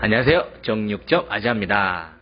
안녕하세요. 정육점 아지아입니다.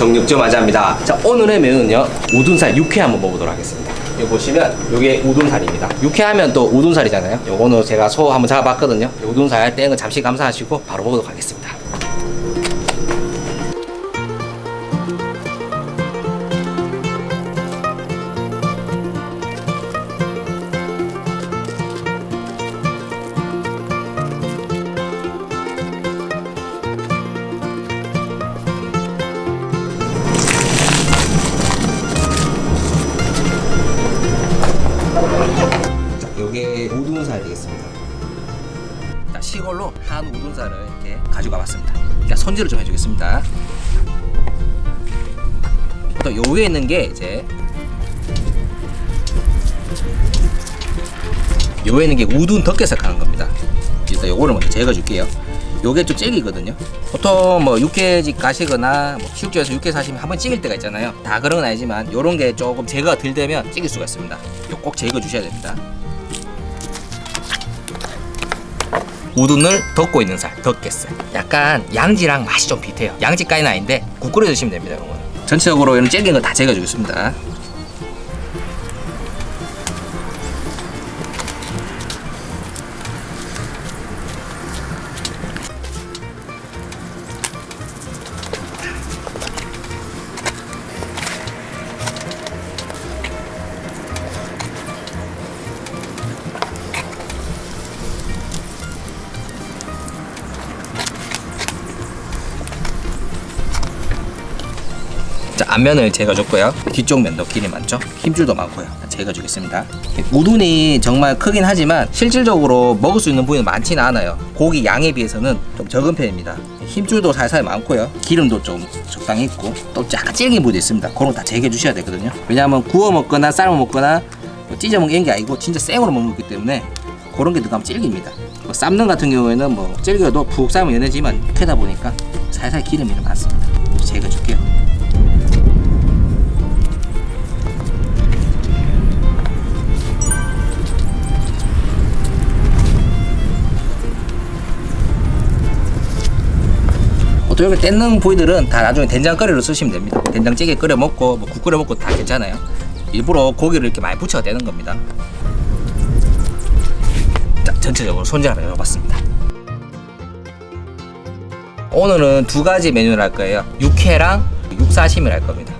정육점 아자입니다. 자, 오늘의 메뉴는요. 우둔살 육회 한번 먹어보도록 하겠습니다. 여기 보시면 이게 우둔살입니다. 육회하면 또 우둔살이잖아요. 요거는 제가 소 한번 잡아봤거든요. 요 우둔살 땡은 잠시 감사하시고 바로 먹도록 하겠습니다. 요게 우둔살 되겠습니다. 자, 시골로 한 우둔살을 이렇게 가지고 와봤습니다. 일단 손질을 좀 해주겠습니다. 또 요 위에 있는 게 이제 요 위에 있는 게 우둔 덕게살 하는 겁니다. 일단 요거를 먼저 제거해줄게요. 요게 좀 질기거든요. 보통 뭐 육회집 가시거나 뭐 키육지에서 육회 사시면 한번 찌길 때가 있잖아요. 다 그런 건 아니지만 요런 게 조금 제거가 덜 되면 찌길 수가 있습니다. 요 꼭 제거해 주셔야 됩니다. 우둔을 덮고 있는 살, 덮겠살. 약간 양지랑 맛이 좀 비슷해요. 양지 까인 아인데 국 끓여 드시면 됩니다. 이거는. 전체적으로 이런 질긴 거 다 제거해 주겠습니다. 자, 앞면을 제거해줬고요. 뒤쪽 면도 길이 많죠? 힘줄도 많고요. 제거해주겠습니다. 우둔이 정말 크긴 하지만 실질적으로 먹을 수 있는 부위는 많지는 않아요. 고기 양에 비해서는 좀 적은 편입니다. 힘줄도 살살 많고요. 기름도 좀 적당히 있고 또 약간 질긴 부위도 있습니다. 그런 거 다 제거해 주셔야 되거든요. 왜냐하면 구워 먹거나 삶아 먹거나 뭐 찢어 먹는 게 아니고 진짜 생으로 먹는 거기 때문에 그런 게 들어가면 질깁니다. 뭐 삶는 같은 경우에는 뭐 질겨도 푹 삶으면 연해지만 크다 보니까 살살 기름이 좀 많습니다. 제거해 줄게요. 또 여기 떼는 부위들은 다 나중에 된장거리로 쓰시면 됩니다. 된장찌개 끓여 먹고 뭐 국 끓여 먹고 다 괜찮아요. 일부러 고기를 이렇게 많이 붙여 떼는 겁니다. 자, 전체적으로 손질 한번 해봤습니다. 오늘은 두 가지 메뉴를 할 거예요. 육회랑 육사심을 할 겁니다.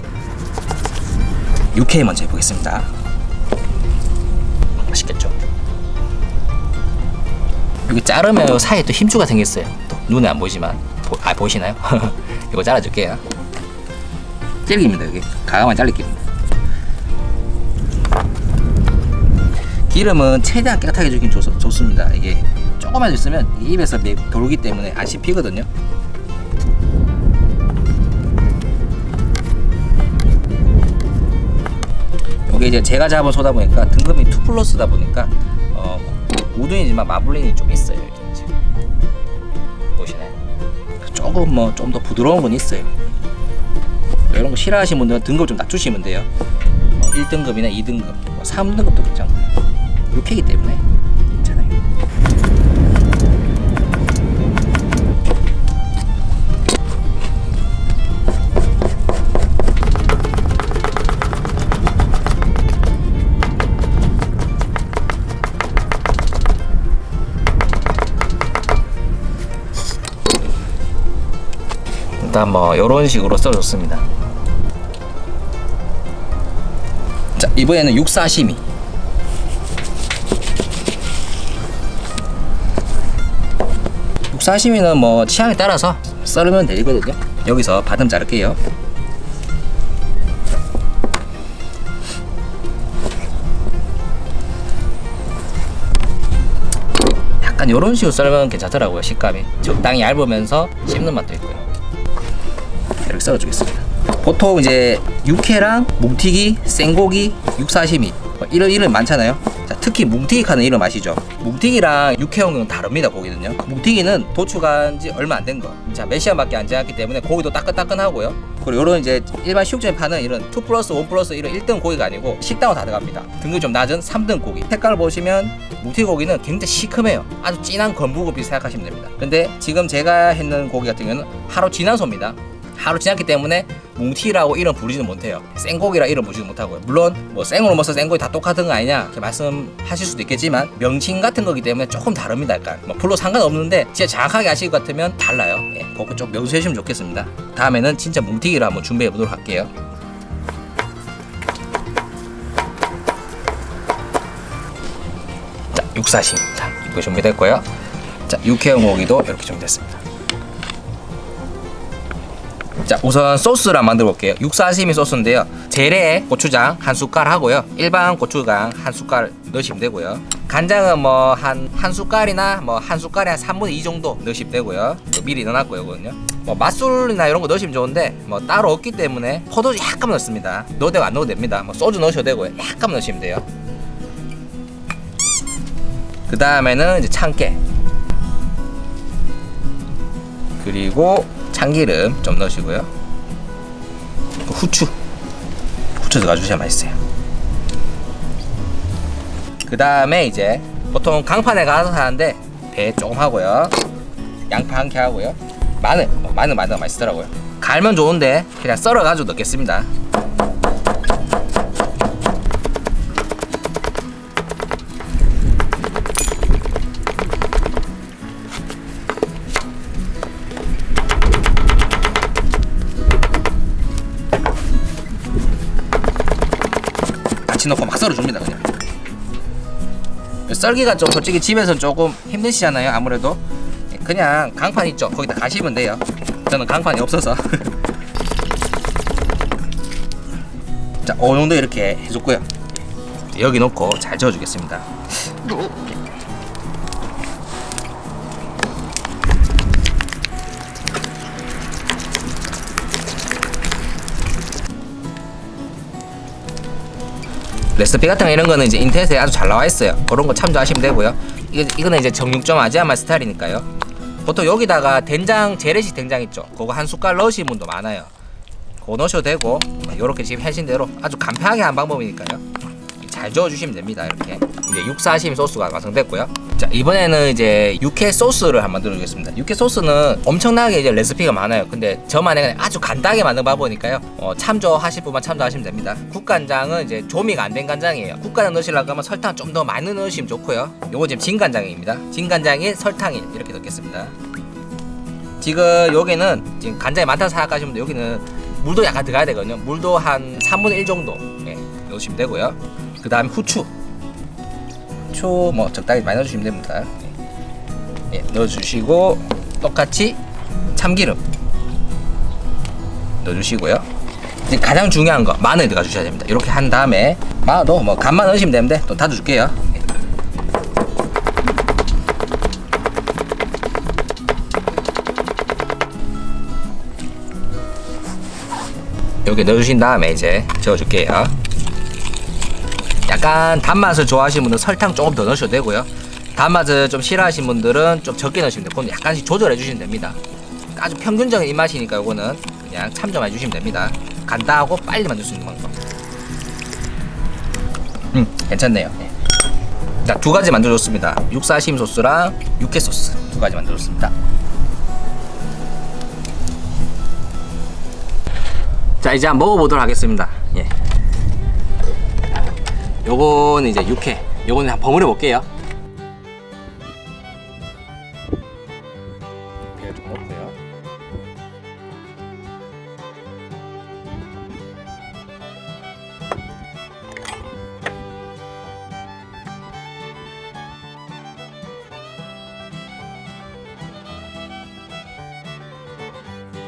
육회 먼저 해보겠습니다. 맛있겠죠? 여기 자르면 요 사이에 또 힘주가 생겼어요. 또 눈에 안 보이지만 보, 아 보이시나요? 이거 잘라줄게요. 찔깁니다 여기 가가만 잘릴 길입니다. 기름은 최대한 깨끗하게 주긴 좋, 좋습니다. 이게 조금만 있으면 이 입에서 매- 돌기 때문에 안 씹히거든요. 이게 이제 제가 잡은 소다 보니까 등급이 2 플러스다 보니까 어, 우둔이지만 마블링이 좀 있어요. 조금 뭐 좀 더 부드러운 건 있어요. 이런 거 싫어하시는 분들은 등급 좀 낮추시면 돼요. 뭐 1등급이나 2등급, 뭐 3등급도 괜찮고요. 육회기 때문에 일단 뭐 이런 식으로 써줬습니다. 자 이번에는 육사시미. 육사시미는 뭐 취향에 따라서 썰으면 되거든요. 여기서 바듬 자를게요. 약간 이런 식으로 썰면 괜찮더라고요 식감이 적당히 얇으면서 씹는 맛도 있고요 이렇게 썰어주겠습니다 보통 이제 육회랑 뭉티기, 생고기, 육사시미 뭐 이런 이름 많잖아요 자, 특히 뭉티기 카는 이름 아시죠? 뭉티기랑 육회용은 다릅니다 고기는요 뭉티기는 도축한 지 얼마 안 된 거. 자, 몇 시간밖에 안 지났기 때문에 고기도 따끈따끈하고요. 그리고 이런 이제 일반 식육점에 파는 이런 2 플러스 1 플러스 이런 1등 고기가 아니고 식당으로 다 들어갑니다. 등급이 좀 낮은 3등 고기. 색깔을 보시면 뭉티기 고기는 굉장히 시큼해요. 아주 진한 건부고비 생각하시면 됩니다. 근데 지금 제가 했는 고기 같은 경우는 하루 지난 소입니다. 하루 지났기 때문에 뭉티라고 이름 부르지는 못해요. 생고기라 이름 부르지는 못하고요. 물론 뭐 생으로 먹어서 생고기 다 똑같은 거 아니냐 이렇게 말씀하실 수도 있겠지만 명칭 같은 거기 때문에 조금 다릅니다. 약간 뭐 별로 상관없는데 진짜 정확하게 아실 것 같으면 달라요. 예, 그거 좀 명수해 주시면 좋겠습니다. 다음에는 진짜 뭉티기를 한번 준비해 보도록 할게요. 자, 육사심입니다. 이거 준비됐고요. 자, 육회용 고기도 이렇게 준비됐습니다. 자 우선 소스를 만들어 볼게요. 육사시미 소스인데요. 재래 고추장 한 숟갈 하고요. 일반 고추장 한 숟갈 넣으시면 되고요. 간장은 뭐 한 한 숟갈이나 뭐 한 숟갈에 한 3분의 2 정도 넣으시면 되고요. 미리 넣어놨고요 이거는요. 뭐 맛술이나 이런 거 넣으시면 좋은데 뭐 따로 없기 때문에 포도주 약간 넣습니다. 넣어도 되고 안 넣어도 됩니다. 뭐 소주 넣으셔도 되고요. 약간 넣으시면 돼요. 그 다음에는 이제 참깨. 그리고 참기름 좀 넣으시고요. 그 후추. 후추 넣어주셔야 맛있어요. 그 다음에 이제 보통 강판에 가서 사는데 배 조금 하고요. 양파 한 개 하고요. 마늘, 어, 마늘 마늘 맛있더라고요. 갈면 좋은데 그냥 썰어가지고 넣겠습니다. 썰어 줍니다 그냥. 썰기가 좀 솔직히 집에서 조금 힘드시잖아요 아무래도. 그냥 강판 있죠. 거기다 가시면 돼요. 저는 강판이 없어서. 자 어느 정도 이렇게 해줬고요. 여기 놓고 잘 저어주겠습니다 레시피 같은 거 이런 거는 이제 인터넷에 아주 잘 나와 있어요. 그런 거 참조하시면 되고요. 이거 이거는 이제 정육점 아지아마 스타일이니까요. 보통 여기다가 된장 재래식 된장 있죠. 그거 한 숟갈 넣으시는 분도 많아요. 그거 넣으셔도 되고 이렇게 지금 하신 대로 아주 간편하게 한 방법이니까요. 잘 저어주시면 됩니다. 이렇게 이제 육사심 소스가 완성됐고요. 자 이번에는 이제 육회 소스를 한번 만들어주겠습니다. 육회 소스는 엄청나게 이제 레시피가 많아요. 근데 저만의 아주 간단하게 만든 방법이니까요. 어, 참조하실 분만 참조하시면 됩니다. 국간장은 이제 조미가 안 된 간장이에요. 국간장 넣으시려고 하면 설탕 좀 더 많이 넣으시면 좋고요. 요거 지금 진간장입니다. 진간장에 설탕이 이렇게 넣겠습니다. 지금 여기는 지금 간장이 많다고 생각하시면. 여기는 물도 약간 들어가야 되거든요. 물도 한 3분의 1 정도 예, 넣으시면 되고요. 그 다음에 후추. 후추 뭐 적당히 많이 넣어주시면 됩니다. 예, 예, 넣어주시고 똑같이 참기름 넣어주시고요. 이제 가장 중요한 거 마늘 들어가 주셔야 됩니다. 이렇게 한 다음에 마늘도 뭐 간만 넣으시면 되는데 또 다져줄게요. 예. 이렇게 넣어주신 다음에 이제 저어줄게요. 약간 단맛을 좋아하시는 분들은 설탕 조금 더 넣으셔도 되고요. 단맛을 좀 싫어하시는 분들은 좀 적게 넣으시면 돼요. 그건 약간씩 조절해 주시면 됩니다. 아주 평균적인 입맛이니까 이거는 그냥 참조해 주시면 됩니다. 간단하고 빨리 만들 수 있는 방법. 음, 괜찮네요. 네. 자, 두 가지 만들어줬습니다. 육사심 소스랑 육회 소스 두 가지 만들어줬습니다. 자, 이제 한번 먹어보도록 하겠습니다. 예. 요거는 이제 육회. 요거는 한번 버무려 볼게요.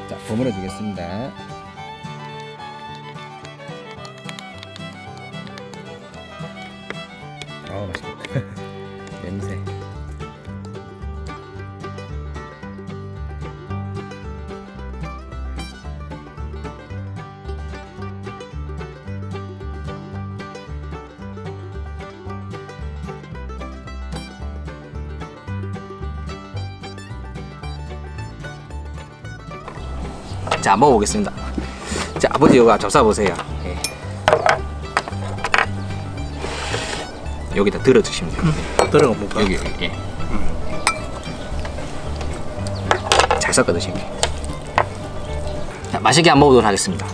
자, 버무려 주겠습니다. 자 먹어보겠습니다. 자 아버지 이거 접사 보세요. 예. 여기다 들어 드시면 돼요. 들어가 못 봐. 여기 여기. 예. 잘 섞어 드시면 돼요. 자 맛있게 한번 먹어보도록 하겠습니다.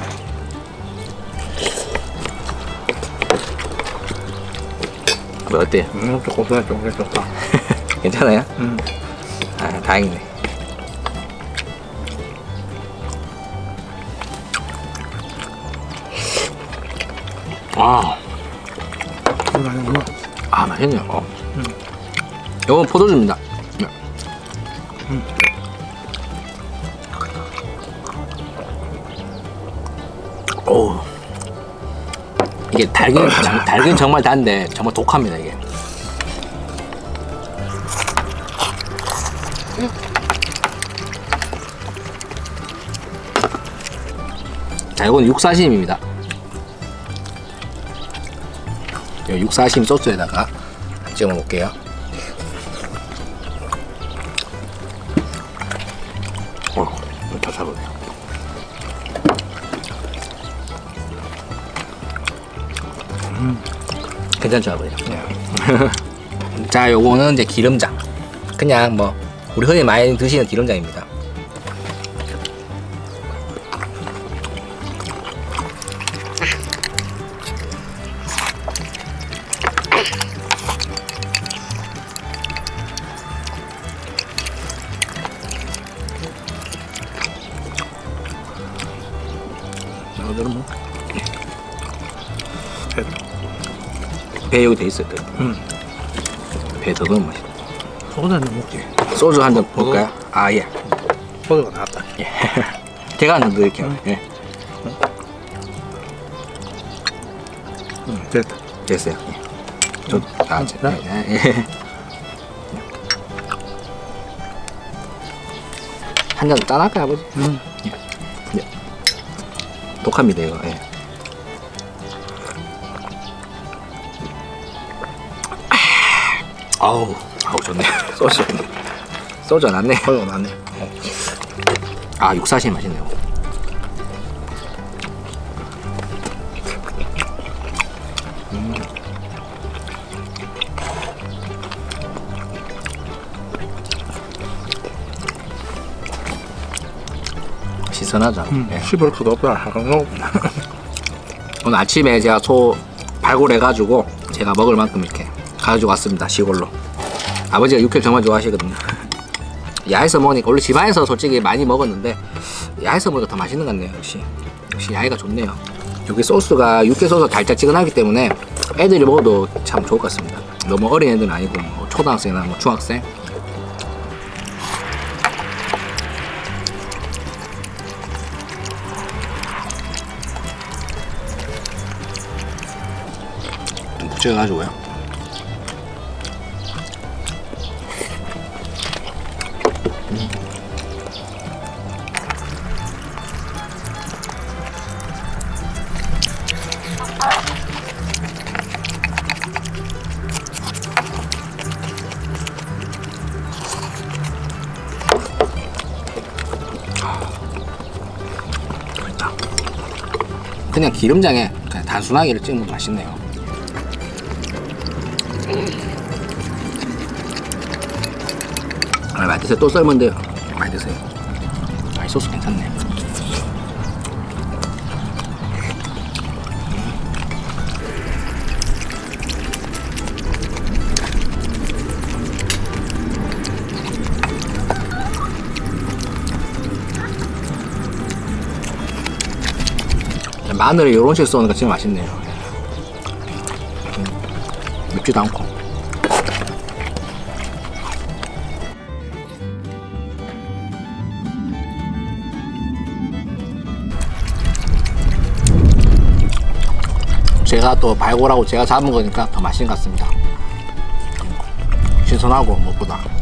뭐 어때요? 음, 좀 고소해, 좀 그래, 좋다. 괜찮아요? 음. 아 다행이네. 아. 이거 아니야, 뭐. 아 맛있네요. 어. 이건 포도주입니다. 네. 오 이게 달걀 정- 달걀 정말 단데 정말 독합니다 이게. 자 이건 육사심입니다. 육사심 소스에다가 찍어 먹을게요. 어. 음, 괜찮죠, 아버지? 자, 요거는 이제 기름장. 그냥 뭐 우리 흔히 많이 드시는 기름장입니다. 배 여기 돼 있어요. 또. 음. 배 더더욱 맛있다. 소주 한잔 먹지. 소주 한 잔 볼까요? 아 예. 소주가 나왔다. 예. 제가 한잔 드릴게요. 음. 예. 음, 됐다. 됐어요. 예. 저, 아, 제, 네. 예, 예. 한잔 짠할까요, 아버지? 음. 독합니다, 이거. 예. 아우, 아우, 좋네. 소주. 소주 났네. 소주가 나네. 아, 육사시 맛있네요. 시선하죠. 음, 예. 씹을 것도 없다. 하고 오늘 아침에 제가 소 발굴해가지고 제가 먹을 만큼 이렇게 가지고 왔습니다 시골로. 아버지가 육회 정말 좋아하시거든요. 야에서 먹으니까 원래 집안에서 솔직히 많이 먹었는데 야에서 먹으니까 더 맛있는 것 같네요 역시. 역시 야이가 좋네요. 여기 소스가 육회 소스가 달짝지근하기 때문에 애들이 먹어도 참 좋을 것 같습니다. 너무 어린 애들은 아니고 뭐 초등학생이나 뭐 중학생. 좀 묵직해가지고요 그냥 기름장에 그냥 단순하게 이렇게 찍으면 맛있네요. 아, 드세요. 또 썰면 돼요. 드세요. 아, 이 소스 괜찮네. 마늘을 이런 식으로 써니까 진짜 맛있네요. 음, 맵지도 않고. 제가 또 발골하고 제가 잡은 거니까 더 맛있는 것 같습니다. 신선하고 무엇보다.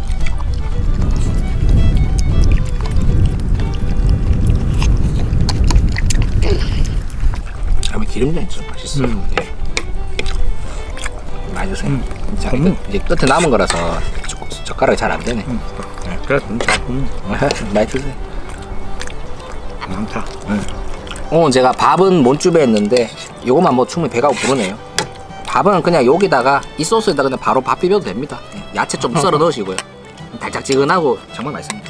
기름장이 좀 맛있어요. 음. 예. 많이 드세요. 음. 자, 음. 이거 이제 끝에 남은 거라서 젓- 젓가락이 잘 안 되네. 음. 네, 그래, 진짜. 음. 많이 드세요. 많다. 오늘 제가 밥은 못 준비했는데 요것만 뭐 충분히 배가 부르네요. 밥은 그냥 여기다가 이 소스에다 그냥 바로 밥 비벼도 됩니다. 야채 좀 썰어 넣으시고요. 달짝지근하고 정말 맛있습니다.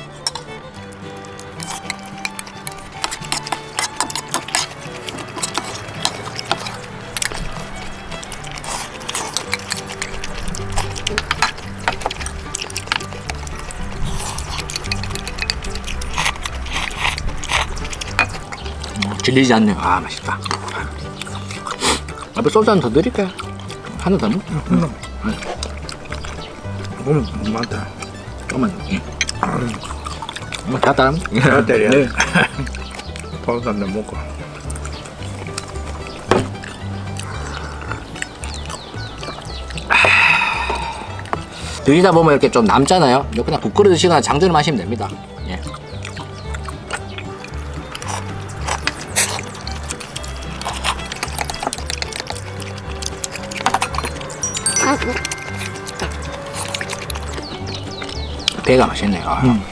질리지 않네요. 아 맛있다. 앞에 소주 한 더 드릴까요? 하나 더 먹? 음. 조금 많다. 잠깐만. 뭐다 따라. 다 때려. 네. 버섯 한잔 먹고. 드시다 보면 이렇게 좀 남잖아요. 그냥 국 끓여 드시거나 장전을 마시면 됩니다. 배가 맛있네요. 아. 음.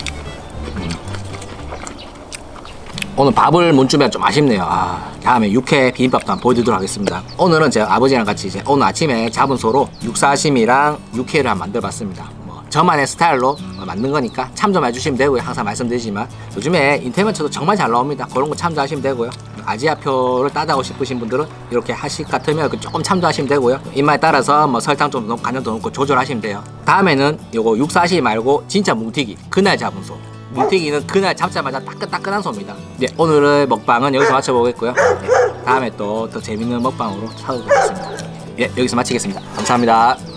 오늘 밥을 못 주면 좀 아쉽네요. 아, 다음에 육회 비빔밥도 한번 보여드리도록 하겠습니다. 오늘은 제가 아버지랑 같이 이제 오늘 아침에 잡은 소로 육사심이랑 육회를 한번 만들어봤습니다. 뭐 저만의 스타일로 만든 거니까 참조만 해주시면 되고요. 항상 말씀드리지만 요즘에 인터넷 쳐도 정말 잘 나옵니다. 그런 거 참조하시면 되고요. 아지아표를 따다고 싶으신 분들은 이렇게 하실 것 같으면 그 조금 참조하시면 되고요. 입맛에 따라서 뭐 설탕 좀 넣고 간장도 넣고 조절하시면 돼요. 다음에는 요거 육사시 말고 진짜 뭉티기 그날 잡은 소. 뭉티기는 그날 잡자마자 따끈따끈한 소입니다. 네, 오늘의 먹방은 여기서 마쳐보겠고요. 네, 다음에 또 더 재밌는 먹방으로 찾아오겠습니다. 예, 여기서 마치겠습니다. 감사합니다.